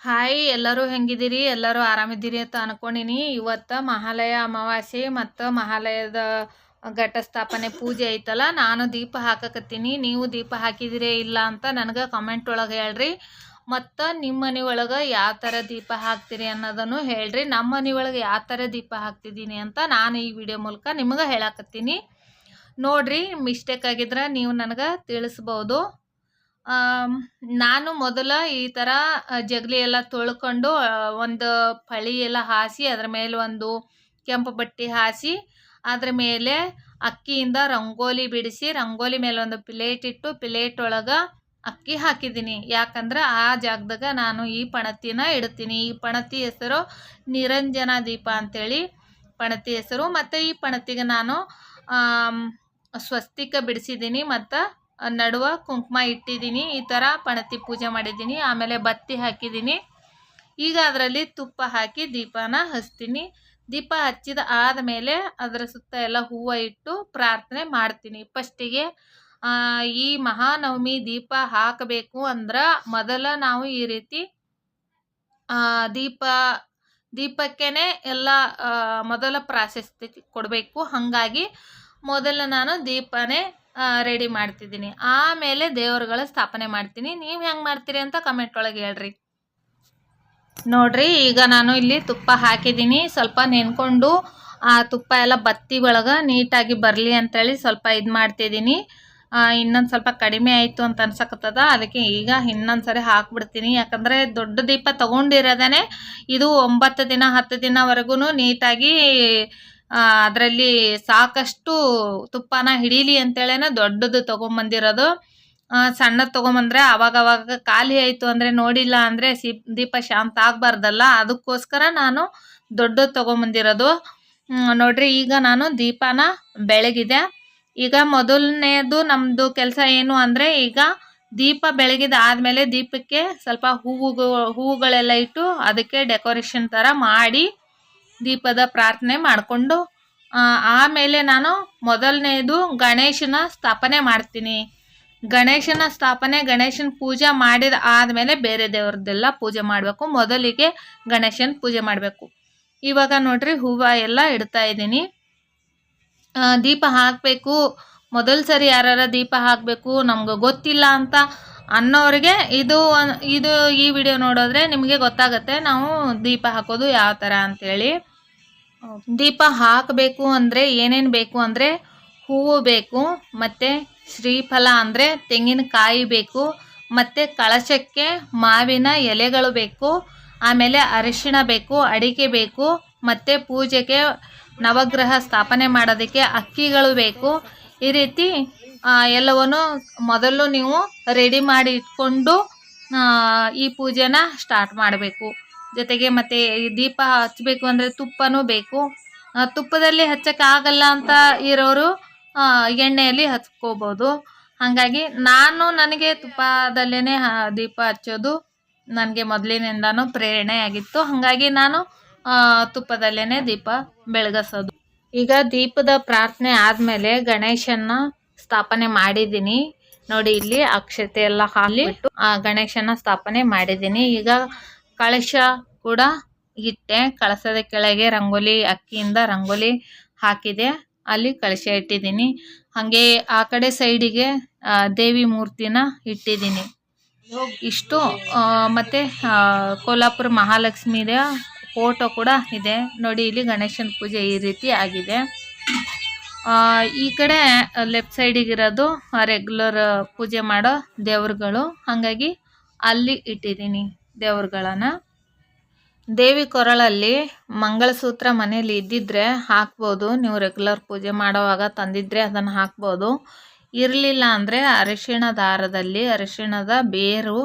Hi ಎಲ್ಲರೂ ಹೆಂಗಿದ್ದೀರಿ? ಎಲ್ಲರೂ ಆರಾಮಿದ್ದೀರಿ ಅಂತ ಅನ್ಕೊಂಡಿನಿ. ಇವತ್ತು ಮಹಾಲಯ ಅಮಾವಾಸ್ಯೆ ಮತ್ತು ಮಹಾಲಯದ ಘಟಸ್ಥಾಪನೆ ಪೂಜೆ ಐತಲ್ಲ, ನಾನು ದೀಪ ಹಾಕಕತ್ತೀನಿ. ನೀವು ದೀಪ ಹಾಕಿದಿರೇ ಇಲ್ಲ ಅಂತ ನನಗೆ ಕಮೆಂಟ್ ಒಳಗೆ ಹೇಳ್ರಿ. ಮತ್ತು ನಿಮ್ಮ ಮನೆ ಒಳಗೆ ಯಾವ ಥರ ದೀಪ ಹಾಕ್ತೀರಿ ಅನ್ನೋದನ್ನು ಹೇಳ್ರಿ. ನಮ್ಮ ಮನೆ ಒಳಗೆ ಯಾವ ಥರ ದೀಪ ಹಾಕ್ತಿದ್ದೀನಿ ಅಂತ ನಾನು ಈ ವಿಡಿಯೋ ಮೂಲಕ ನಿಮಗೆ ಹೇಳಕತ್ತೀನಿ. ನೋಡ್ರಿ ಮಿಸ್ಟೇಕ್ ಆಗಿದ್ರೆ ನೀವು ನನಗೆ ತಿಳಿಸ್ಬೋದು. ನಾನು ಮೊದಲ ಈ ಥರ ಜಗಲಿ ಎಲ್ಲ ತೊಳ್ಕೊಂಡು ಒಂದು ಪಳಿ ಎಲ್ಲ ಹಾಸಿ, ಅದ್ರ ಮೇಲೆ ಒಂದು ಕೆಂಪು ಬಟ್ಟೆ ಹಾಸಿ, ಅದ್ರ ಮೇಲೆ ಅಕ್ಕಿಯಿಂದ ರಂಗೋಲಿ ಬಿಡಿಸಿ, ರಂಗೋಲಿ ಮೇಲೆ ಒಂದು ಪ್ಲೇಟ್ ಇಟ್ಟು ಪ್ಲೇಟ್ ಒಳಗೆ ಅಕ್ಕಿ ಹಾಕಿದ್ದೀನಿ. ಯಾಕಂದ್ರೆ ಆ ಜಾಗದಾಗ ನಾನು ಈ ಪಣತಿನ ಇಡ್ತೀನಿ. ಈ ಪಣತಿ ಹೆಸರು ನಿರಂಜನ ದೀಪ ಅಂತೇಳಿ ಪಣತಿ ಹೆಸರು. ಮತ್ತು ಈ ಪಣತಿಗೆ ನಾನು ಸ್ವಸ್ತಿಕ ಬಿಡಿಸಿದ್ದೀನಿ. ಮತ್ತು ನಡುವ ಕುಂಕುಮ ಇಟ್ಟಿದ್ದೀನಿ, ಈ ಥರ ಪಣತಿ ಪೂಜೆ ಮಾಡಿದ್ದೀನಿ, ಆಮೇಲೆ ಬತ್ತಿ ಹಾಕಿದ್ದೀನಿ. ಈಗ ಅದರಲ್ಲಿ ತುಪ್ಪ ಹಾಕಿ ದೀಪನ ಹಚ್ತೀನಿ. ದೀಪ ಹಚ್ಚಿದ ಆದಮೇಲೆ ಅದರ ಸುತ್ತ ಎಲ್ಲ ಹೂವು ಇಟ್ಟು ಪ್ರಾರ್ಥನೆ ಮಾಡ್ತೀನಿ. ಫಸ್ಟಿಗೆ ಈ ಮಹಾನವಮಿ ದೀಪ ಹಾಕಬೇಕು ಅಂದ್ರೆ ಮೊದಲ ನಾವು ಈ ರೀತಿ ದೀಪ, ದೀಪಕ್ಕೇನೆ ಎಲ್ಲ ಮೊದಲ ಪ್ರಾಶಸ್ತ್ಯ ಕೊಡಬೇಕು. ಹಾಗಾಗಿ ಮೊದಲು ನಾನು ದೀಪನೇ ರೆಡಿ ಮಾಡ್ತಿದ್ದೀನಿ. ಆಮೇಲೆ ದೇವರುಗಳ ಸ್ಥಾಪನೆ ಮಾಡ್ತೀನಿ. ನೀವು ಹೆಂಗೆ ಮಾಡ್ತೀರಿ ಅಂತ ಕಮೆಂಟ್ ಒಳಗೆ ಹೇಳ್ರಿ. ನೋಡ್ರಿ, ಈಗ ನಾನು ಇಲ್ಲಿ ತುಪ್ಪ ಹಾಕಿದ್ದೀನಿ. ಸ್ವಲ್ಪ ನೆನ್ಕೊಂಡು ಆ ತುಪ್ಪ ಎಲ್ಲ ಬತ್ತಿ ಒಳಗೆ ನೀಟಾಗಿ ಬರಲಿ ಅಂತೇಳಿ ಸ್ವಲ್ಪ ಇದು ಮಾಡ್ತಿದ್ದೀನಿ. ಇನ್ನೊಂದು ಸ್ವಲ್ಪ ಕಡಿಮೆ ಆಯಿತು ಅಂತ ಅನ್ಸಕತ್ತದ. ಅದಕ್ಕೆ ಈಗ ಇನ್ನೊಂದು ಸರಿ ಹಾಕ್ಬಿಡ್ತೀನಿ. ಯಾಕಂದರೆ ದೊಡ್ಡ ದೀಪ ತೊಗೊಂಡಿರೋದೇ ಇದು ಒಂಬತ್ತು ದಿನ, ಹತ್ತು ದಿನವರೆಗೂ ನೀಟಾಗಿ ಅದರಲ್ಲಿ ಸಾಕಷ್ಟು ತುಪ್ಪನ ಹಿಡೀಲಿ ಅಂತೇಳೇನೆ ದೊಡ್ಡದು ತೊಗೊಂಬಂದಿರೋದು. ಸಣ್ಣದು ತೊಗೊಂಬಂದ್ರೆ ಅವಾಗ ಅವಾಗ ಖಾಲಿ ಆಯಿತು ಅಂದರೆ ನೋಡಿಲ್ಲ ಅಂದರೆ ಸಿ, ದೀಪ ಶಾಂತ ಆಗಬಾರ್ದಲ್ಲ. ಅದಕ್ಕೋಸ್ಕರ ನಾನು ದೊಡ್ಡದು ತೊಗೊಂಬಂದಿರೋದು. ಬಂದಿರೋದು ನೋಡ್ರಿ, ಈಗ ನಾನು ದೀಪನ ಬೆಳಗಿದೆ. ಈಗ ಮೊದಲನೇದು ನಮ್ಮದು ಕೆಲಸ ಏನು ಅಂದರೆ ಈಗ ದೀಪ ಬೆಳಗಿದ ಆದಮೇಲೆ ದೀಪಕ್ಕೆ ಸ್ವಲ್ಪ ಹೂವು ಹೂವುಗಳೆಲ್ಲ ಇಟ್ಟು ಅದಕ್ಕೆ ಡೆಕೋರೇಷನ್ ಥರ ಮಾಡಿ ದೀಪದ ಪ್ರಾರ್ಥನೆ ಮಾಡಿಕೊಂಡು ಆಮೇಲೆ ನಾನು ಮೊದಲನೇದು ಗಣೇಶನ ಸ್ಥಾಪನೆ ಮಾಡ್ತೀನಿ. ಗಣೇಶನ ಸ್ಥಾಪನೆ, ಗಣೇಶನ ಪೂಜೆ ಮಾಡಿದ ಆದಮೇಲೆ ಬೇರೆ ದೇವ್ರದ್ದೆಲ್ಲ ಪೂಜೆ ಮಾಡಬೇಕು. ಮೊದಲಿಗೆ ಗಣೇಶನ ಪೂಜೆ ಮಾಡಬೇಕು. ಇವಾಗ ನೋಡ್ರಿ, ಹೂವು ಎಲ್ಲ ಇಡ್ತಾ ಇದ್ದೀನಿ. ದೀಪ ಹಾಕಬೇಕು. ಮೊದಲು ಸರಿ ಯಾರು ದೀಪ ಹಾಕಬೇಕು, ನಮ್ಗೆ ಗೊತ್ತಿಲ್ಲ ಅಂತ ಅನ್ನೋರಿಗೆ ಇದು ಇದು ಈ ವಿಡಿಯೋ ನೋಡಿದ್ರೆ ನಿಮಗೆ ಗೊತ್ತಾಗುತ್ತೆ ನಾವು ದೀಪ ಹಾಕೋದು ಯಾವ ಥರ ಅಂತೇಳಿ. ದೀಪ ಹಾಕಬೇಕು ಅಂದರೆ ಏನೇನು ಬೇಕು ಅಂದರೆ ಹೂವು ಬೇಕು, ಮತ್ತು ಶ್ರೀಫಲ ಅಂದರೆ ತೆಂಗಿನಕಾಯಿ ಬೇಕು, ಮತ್ತು ಕಳಶಕ್ಕೆ ಮಾವಿನ ಎಲೆಗಳು ಬೇಕು, ಆಮೇಲೆ ಅರಿಶಿಣ ಬೇಕು, ಅಡಿಕೆ ಬೇಕು, ಮತ್ತು ಪೂಜೆಗೆ ನವಗ್ರಹ ಸ್ಥಾಪನೆ ಮಾಡೋದಕ್ಕೆ ಅಕ್ಕಿಗಳು ಬೇಕು. ಈ ರೀತಿ ಎಲ್ಲವನ್ನು ಮೊದಲು ನೀವು ರೆಡಿ ಮಾಡಿ ಇಟ್ಕೊಂಡು ಈ ಪೂಜೆನ ಸ್ಟಾರ್ಟ್ ಮಾಡಬೇಕು. ಜೊತೆಗೆ ಮತ್ತೆ ದೀಪ ಹಚ್ಚಬೇಕು ಅಂದರೆ ತುಪ್ಪನೂ ಬೇಕು. ತುಪ್ಪದಲ್ಲಿ ಹಚ್ಚಕ್ಕೆ ಆಗಲ್ಲ ಅಂತ ಇರೋರು ಎಣ್ಣೆಯಲ್ಲಿ ಹಚ್ಕೋಬೋದು. ಹಾಗಾಗಿ ನಾನು ನನಗೆ ತುಪ್ಪದಲ್ಲೇ ದೀಪ ಹಚ್ಚೋದು ನನಗೆ ಮೊದಲಿನಿಂದನೂ ಪ್ರೇರಣೆ ಆಗಿತ್ತು. ಹಾಗಾಗಿ ನಾನು ತುಪ್ಪದಲ್ಲೇ ದೀಪ ಬೆಳಗಿಸೋದು. ಈಗ ದೀಪದ ಪ್ರಾರ್ಥನೆ ಆದಮೇಲೆ ಗಣೇಶನ ಸ್ಥಾಪನೆ ಮಾಡಿದ್ದೀನಿ. ನೋಡಿ ಇಲ್ಲಿ ಅಕ್ಷತೆ ಎಲ್ಲ ಹಾಕಿಬಿಟ್ಟು ಗಣೇಶನ ಸ್ಥಾಪನೆ ಮಾಡಿದ್ದೀನಿ. ಈಗ ಕಳಶ ಕೂಡ ಇಟ್ಟೆ. ಕಳಸದ ಕೆಳಗೆ ರಂಗೋಲಿ, ಅಕ್ಕಿಯಿಂದ ರಂಗೋಲಿ ಹಾಕಿದೆ. ಅಲ್ಲಿ ಕಳಶ ಇಟ್ಟಿದ್ದೀನಿ. ಹಾಗೆ ಆ ಕಡೆ ಸೈಡಿಗೆ ದೇವಿ ಮೂರ್ತಿನ ಇಟ್ಟಿದ್ದೀನಿ. ಇಷ್ಟು ಮತ್ತು ಕೋಲ್ಹಾಪುರ ಮಹಾಲಕ್ಷ್ಮಿಯ ಫೋಟೋ ಕೂಡ ಇದೆ. ನೋಡಿ, ಇಲ್ಲಿ ಗಣೇಶನ ಪೂಜೆ ಈ ರೀತಿ ಆಗಿದೆ. ಈ ಕಡೆ ಲೆಫ್ಟ್ ಸೈಡಿಗಿರೋದು ರೆಗ್ಯುಲರ್ ಪೂಜೆ ಮಾಡೋ ದೇವ್ರುಗಳು. ಹಾಗಾಗಿ ಅಲ್ಲಿ ಇಟ್ಟಿದ್ದೀನಿ. ದೇವ್ರುಗಳನ್ನು. ದೇವಿ ಕೊರಳಲ್ಲಿ ಮಂಗಳಸೂತ್ರ ಮನೇಲಿ ಇದ್ದಿದ್ರೆ ಹಾಕ್ಬೋದು. ನೀವು ರೆಗ್ಯುಲರ್ ಪೂಜೆ ಮಾಡೋವಾಗ ತಂದಿದ್ರೆ ಅದನ್ನು ಹಾಕ್ಬೋದು. ಇರಲಿಲ್ಲ ಅಂದರೆ ಅರಿಶಿಣ ದಾರದಲ್ಲಿ ಅರಿಶಿಣದ ಬೇರು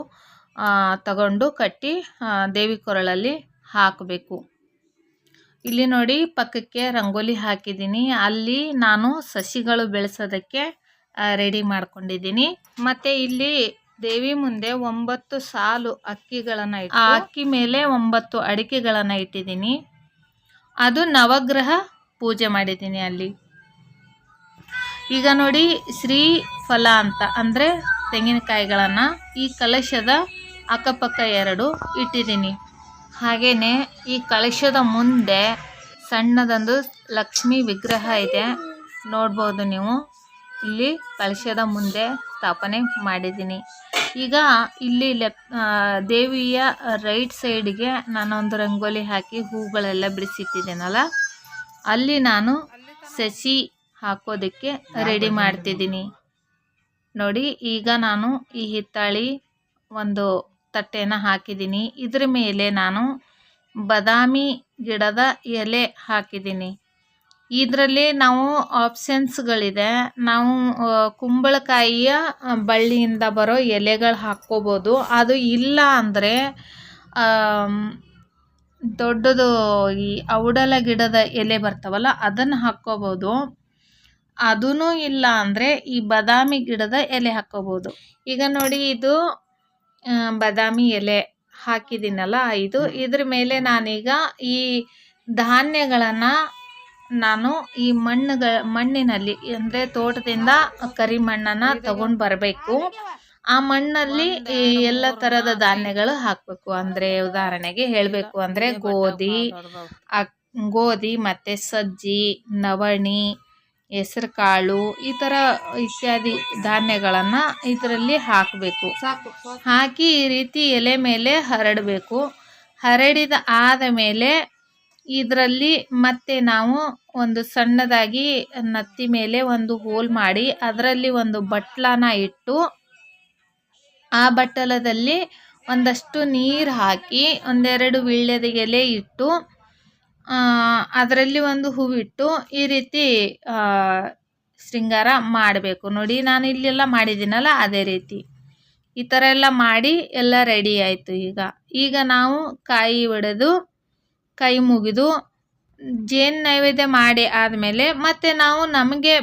ತಗೊಂಡು ಕಟ್ಟಿ ದೇವಿ ಕೊರಳಲ್ಲಿ ಹಾಕಬೇಕು. ಇಲ್ಲಿ ನೋಡಿ ಪಕ್ಕಕ್ಕೆ ರಂಗೋಲಿ ಹಾಕಿದ್ದೀನಿ. ಅಲ್ಲಿ ನಾನು ಸಸಿಗಳು ಬೆಳೆಸೋದಕ್ಕೆ ರೆಡಿ ಮಾಡ್ಕೊಂಡಿದ್ದೀನಿ. ಮತ್ತು ಇಲ್ಲಿ ದೇವಿ ಮುಂದೆ ಒಂಬತ್ತು ಸಾಲು ಅಕ್ಕಿಗಳನ್ನು ಇಟ್ಟು ಆ ಅಕ್ಕಿ ಮೇಲೆ ಒಂಬತ್ತು ಅಡಿಕೆಗಳನ್ನು ಇಟ್ಟಿದ್ದೀನಿ. ಅದು ನವಗ್ರಹ ಪೂಜೆ ಮಾಡಿದ್ದೀನಿ ಅಲ್ಲಿ. ಈಗ ನೋಡಿ ಶ್ರೀ ಫಲ ಅಂತ ಅಂದರೆ ತೆಂಗಿನಕಾಯಿಗಳನ್ನು ಈ ಕಲಶದ ಅಕ್ಕಪಕ್ಕ ಎರಡು ಇಟ್ಟಿದ್ದೀನಿ. ಹಾಗೆಯೇ ಈ ಕಳಶದ ಮುಂದೆ ಸಣ್ಣದೊಂದು ಲಕ್ಷ್ಮಿ ವಿಗ್ರಹ ಇದೆ. ನೋಡ್ಬೋದು ನೀವು. ಇಲ್ಲಿ ಕಳಶದ ಮುಂದೆ ಸ್ಥಾಪನೆ ಮಾಡಿದ್ದೀನಿ. ಈಗ ಇಲ್ಲಿ ಲೆಫ್ ದೇವಿಯ ರೈಟ್ ಸೈಡ್ಗೆ ನಾನೊಂದು ರಂಗೋಲಿ ಹಾಕಿ ಹೂಗಳೆಲ್ಲ ಬಿಡಿಸಿಟ್ಟಿದ್ದೀನಲ್ಲ, ಅಲ್ಲಿ ನಾನು ಸಸಿ ಹಾಕೋದಕ್ಕೆ ರೆಡಿ ಮಾಡ್ತಿದ್ದೀನಿ. ನೋಡಿ, ಈಗ ನಾನು ಈ ಹಿತ್ತಾಳಿ ಒಂದು ತಟ್ಟೆನ ಹಾಕಿದ್ದೀನಿ. ಇದ್ರ ಮೇಲೆ ನಾನು ಬದಾಮಿ ಗಿಡದ ಎಲೆ ಹಾಕಿದ್ದೀನಿ. ಇದರಲ್ಲಿ ನಾವು ಆಪ್ಷನ್ಸ್ಗಳಿದೆ ನಾವು ಕುಂಬಳಕಾಯಿಯ ಬಳ್ಳಿಯಿಂದ ಬರೋ ಎಲೆಗಳು ಹಾಕ್ಕೋಬೋದು. ಅದು ಇಲ್ಲ ಅಂದರೆ ದೊಡ್ಡದು ಈ ಔಡಲ ಗಿಡದ ಎಲೆ ಬರ್ತಾವಲ್ಲ, ಅದನ್ನು ಹಾಕ್ಕೋಬೋದು. ಅದೂ ಇಲ್ಲ ಅಂದರೆ ಈ ಬಾದಾಮಿ ಗಿಡದ ಎಲೆ ಹಾಕ್ಕೋಬೋದು. ಈಗ ನೋಡಿ ಇದು ಬಾದಾಮಿ ಎಲೆ ಹಾಕಿದ್ದೀನಲ್ಲ, ಇದು. ಇದ್ರ ಮೇಲೆ ನಾನೀಗ ಈ ಧಾನ್ಯಗಳನ್ನು ನಾನು ಈ ಮಣ್ಣುಗ ಮಣ್ಣಿನಲ್ಲಿ ಅಂದರೆ ತೋಟದಿಂದ ಕರಿ ಮಣ್ಣನ್ನು ತಗೊಂಡು ಬರಬೇಕು. ಆ ಮಣ್ಣಲ್ಲಿ ಈ ಎಲ್ಲ ಥರದ ಧಾನ್ಯಗಳು ಹಾಕಬೇಕು. ಅಂದರೆ ಉದಾಹರಣೆಗೆ ಹೇಳಬೇಕು ಅಂದರೆ ಗೋಧಿ ಗೋಧಿ ಮತ್ತು ಸಜ್ಜಿ ನವಣಿ ಹೆಸರು ಕಾಳು ಈ ಥರ ಇತ್ಯಾದಿ ಧಾನ್ಯಗಳನ್ನು ಇದರಲ್ಲಿ ಹಾಕಬೇಕು. ಹಾಕಿ ಈ ರೀತಿ ಎಲೆ ಮೇಲೆ ಹರಡಬೇಕು. ಹರಡಿದ ಆದ ಮೇಲೆ ಇದರಲ್ಲಿ ಮತ್ತೆ ನಾವು ಒಂದು ಸಣ್ಣದಾಗಿ ನತ್ತಿ ಮೇಲೆ ಒಂದು ಹೋಲ್ ಮಾಡಿ ಅದರಲ್ಲಿ ಒಂದು ಬಟ್ಲನ ಇಟ್ಟು ಆ ಬಟ್ಟಲದಲ್ಲಿ ಒಂದಷ್ಟು ನೀರು ಹಾಕಿ ಒಂದೆರಡು ವೀಳ್ಯದ ಎಲೆ ಇಟ್ಟು ಅದರಲ್ಲಿ ಒಂದು ಹೂವಿಟ್ಟು ಈ ರೀತಿ ಶೃಂಗಾರ ಮಾಡಬೇಕು. ನೋಡಿ, ನಾನು ಇಲ್ಲೆಲ್ಲ ಮಾಡಿದ್ದೀನಲ್ಲ, ಅದೇ ರೀತಿ. ಈ ಥರ ಎಲ್ಲ ಮಾಡಿ ಎಲ್ಲ ರೆಡಿ ಆಯಿತು ಈಗ. ಈಗ ನಾವು ಕಾಯಿ ಒಡೆದು ಕೈ ಮುಗಿದು ಜೇನು ನೈವೇದ್ಯ ಮಾಡಿ ಆದಮೇಲೆ ಮತ್ತೆ ನಾವು ನಮಗೆ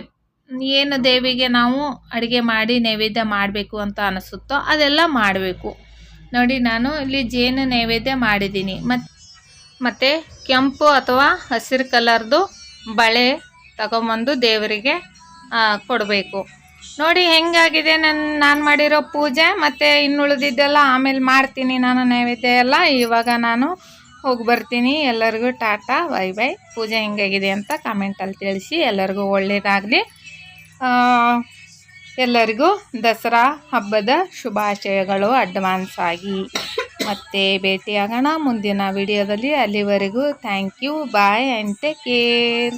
ಏನು ದೇವಿಗೆ ನಾವು ಅಡುಗೆ ಮಾಡಿ ನೈವೇದ್ಯ ಮಾಡಬೇಕು ಅಂತ ಅನಿಸುತ್ತೋ ಅದೆಲ್ಲ ಮಾಡಬೇಕು. ನೋಡಿ, ನಾನು ಇಲ್ಲಿ ಜೇನು ನೈವೇದ್ಯ ಮಾಡಿದ್ದೀನಿ. ಮತ್ತು ಕೆಂಪು ಅಥವಾ ಹಸಿರು ಕಲರ್ದು ಬಳೆ ತಗೊಂಬಂದು ದೇವರಿಗೆ ಕೊಡಬೇಕು. ನೋಡಿ, ಹೆಂಗಾಗಿದೆ ನನ್ನ ನಾನು ಮಾಡಿರೋ ಪೂಜೆ, ಮತ್ತು ಇನ್ನುಳಿದಿದ್ದೆಲ್ಲ ಆಮೇಲೆ ಮಾಡ್ತೀನಿ ನಾನು ನೈವೇದ್ಯ ಎಲ್ಲ. ಇವಾಗ ನಾನು ಹೋಗಿ ಬರ್ತೀನಿ. ಎಲ್ಲರಿಗೂ ಟಾಟಾ, ಬೈ ಬೈ. ಪೂಜೆ ಹೆಂಗಾಗಿದೆ ಅಂತ ಕಾಮೆಂಟಲ್ಲಿ ತಿಳಿಸಿ. ಎಲ್ಲರಿಗೂ ಒಳ್ಳೆಯದಾಗಲಿ ಎಲ್ಲರಿಗೂ ದಸರಾ ಹಬ್ಬದ ಶುಭಾಶಯಗಳು. ಅಡ್ವಾನ್ಸ್ ಆಗಿ. ಮತ್ತೆ ಭೇಟಿಯಾಗೋಣ ಮುಂದಿನ ವಿಡಿಯೋದಲ್ಲಿ ಅಲ್ಲಿವರೆಗೂ thank you bye and take care